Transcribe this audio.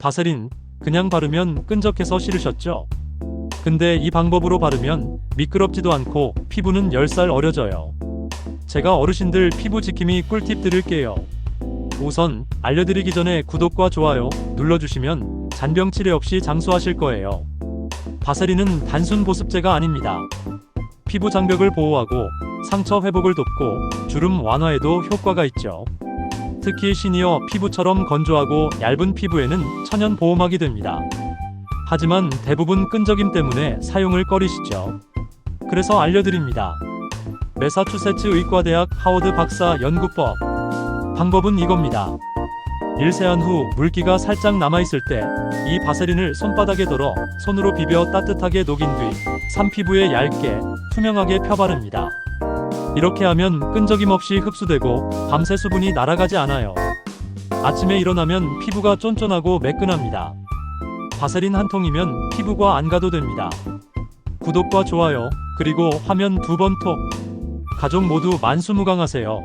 바세린 그냥 바르면 끈적해서 싫으셨죠? 근데 이 방법으로 바르면 미끄럽지도 않고 피부는 10살 어려져요. 제가 어르신들 피부 지킴이 꿀팁 드릴게요. 우선 알려드리기 전에 구독과 좋아요 눌러주시면 잔병 치레 없이 장수하실 거예요. 바세린은 단순 보습제가 아닙니다. 피부 장벽을 보호하고 상처 회복을 돕고 주름 완화에도 효과가 있죠. 특히 시니어 피부처럼 건조하고 얇은 피부에는 천연 보호막이 됩니다. 하지만 대부분 끈적임 때문에 사용을 꺼리시죠. 그래서 알려드립니다. 매사추세츠 의과대학 하워드 박사 연구법. 방법은 이겁니다. 일세한 후 물기가 살짝 남아있을 때 이 바세린을 손바닥에 덜어 손으로 비벼 따뜻하게 녹인 뒤 산피부에 얇게 투명하게 펴바릅니다. 이렇게 하면 끈적임 없이 흡수되고 밤새 수분이 날아가지 않아요. 아침에 일어나면 피부가 쫀쫀하고 매끈합니다. 바세린 한 통이면 피부과 안 가도 됩니다. 구독과 좋아요, 그리고 화면 두 번 톡. 가족 모두 만수무강하세요.